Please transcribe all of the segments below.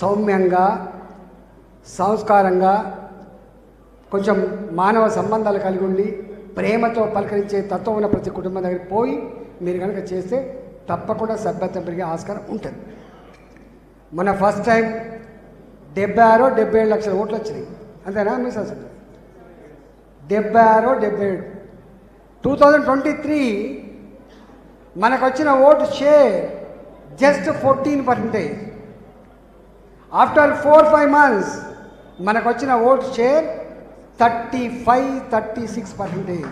సౌమ్యంగా సంస్కారంగా కొంచెం మానవ సంబంధాలు కలిగి ఉండి ప్రేమతో పలకరించే తత్వం ఉన్న ప్రతి కుటుంబం దగ్గరికి పోయి మీరు కనుక చేస్తే తప్పకుండా సభ్యత పెరిగే ఆస్కారం ఉంటుంది. మన ఫస్ట్ టైం డెబ్బై ఆరో డెబ్బై ఏడు లక్షల ఓట్లు వచ్చినాయి. అంతేనా మిస్ అసలు డెబ్బై ఆరో డెబ్బై ఏడు. టూ థౌజండ్ ట్వంటీ త్రీ మనకు వచ్చిన vote share just fourteen percentage after four five months మనకు వచ్చిన vote share thirty five thirty six percentage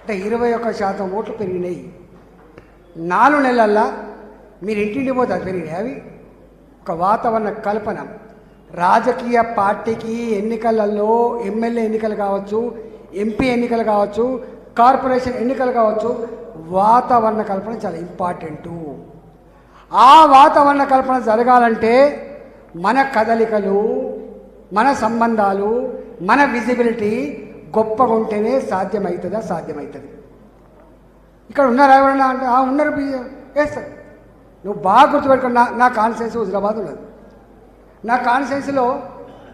అంటే ఇరవై ఒక్క శాతం ఓట్లు పెరిగినాయి. నాలుగు నెలల్లో మీరు ఇంటింటి పోతే అది పెరిగినాయి. అవి ఒక వాతావరణ కల్పన. రాజకీయ పార్టీకి ఎన్నికలలో ఎమ్మెల్యే ఎన్నికలు కావచ్చు ఎంపీ ఎన్నికలు కావచ్చు కార్పొరేషన్ ఎన్నికలు కావచ్చు వాతావరణ కల్పన చాలా ఇంపార్టెంటు. ఆ వాతావరణ కల్పన జరగాలంటే మన కదలికలు మన సంబంధాలు మన విజిబిలిటీ గొప్పగా ఉంటేనే సాధ్యమవుతుందా సాధ్యమవుతుంది ఇక్కడ ఉన్నారా ఎవరన్నా అంటే "ఆ, ఉన్నారు బి- నువ్వు బాగా గుర్తుపెట్టుకో నా నా కాన్సెన్స్ హుజరాబాద్ ఉన్నది. నా కాన్సెన్స్లో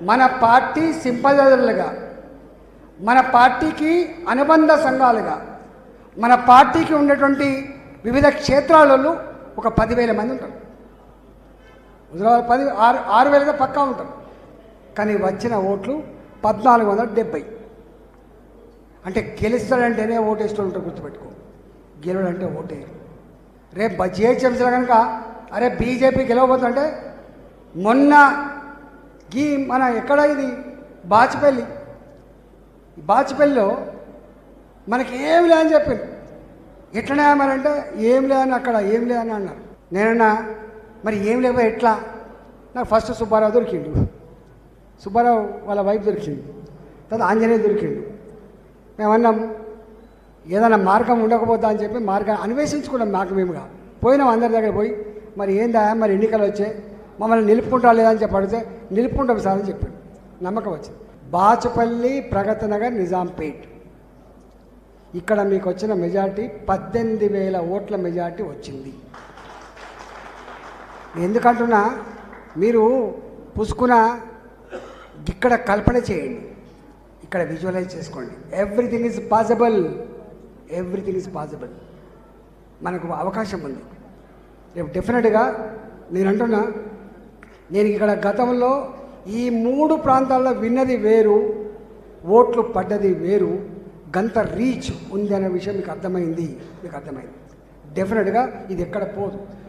మన పార్టీ సింపదరులుగా మన పార్టీకి అనుబంధ సంఘాలుగా మన పార్టీకి ఉన్నటువంటి వివిధ క్షేత్రాలలో ఒక పదివేల మంది ఉంటారు. హుజరాబాద్ పది ఆరు ఆరు వేలుగా పక్కా ఉంటారు. కానీ వచ్చిన ఓట్లు పద్నాలుగు వందల డెబ్బై. అంటే గెలుస్తాడంటేనే ఓటేస్తూ ఉంటారు గుర్తుపెట్టుకో. గెలవడంటే ఓటే. రేపు జిహెచ్ఎంసీలో కనుక అరే బీజేపీ గెలవబోతుందంటే మొన్న గీ మన ఎక్కడ ఇది? బాచిపల్లి. బాచిపల్లిలో మనకి ఏమి లేదని చెప్పింది ఎట్లనే మరి అంటే ఏం లేదని అక్కడ ఏం లేదని అన్నారు. నేనన్నా మరి ఏం లేకపోతే ఎట్లా? నాకు ఫస్ట్ సుబ్బారావు దొరికిండు. సుబ్బారావు వాళ్ళ వైఫ్ దొరికింది. తర్వాత ఆంజనేయ దొరికిండు. మేమన్నాం ఏదైనా మార్గం ఉండకపోతా అని చెప్పి మార్గం అన్వేషించుకున్నాం మాకు మేముగా పోయినాం అందరి దగ్గర పోయి మరి ఏందా మరి ఎన్నికలు వచ్చాయి? మమ్మల్ని నిలుపుకుంటా లేదని చెప్పి అడిగితే నిలుపుకుంటాం సార్ అని చెప్పాడు. నమ్మకం వచ్చింది. బాచుపల్లి ప్రగతి నగర్ నిజాంపేట్. ఇక్కడ మీకు వచ్చిన మెజార్టీ పద్దెనిమిది వేల ఓట్ల మెజార్టీ వచ్చింది. ఎందుకంటున్నా మీరు పుసుకున ఇక్కడ కల్పన చేయండి. ఇక్కడ విజువలైజ్ చేసుకోండి. Everything is possible everything is possible మనకు అవకాశం ఉంది. రేపు డెఫినెట్గా నేను అంటున్నా నేను ఇక్కడ గతంలో ఈ మూడు ప్రాంతాల్లో విన్నది వేరు ఓట్లు పడ్డది వేరు. గంత రీచ్ ఉంది అనే విషయం మీకు అర్థమైంది. మీకు అర్థమైంది. డెఫినెట్గా ఇది ఎక్కడ పోదు.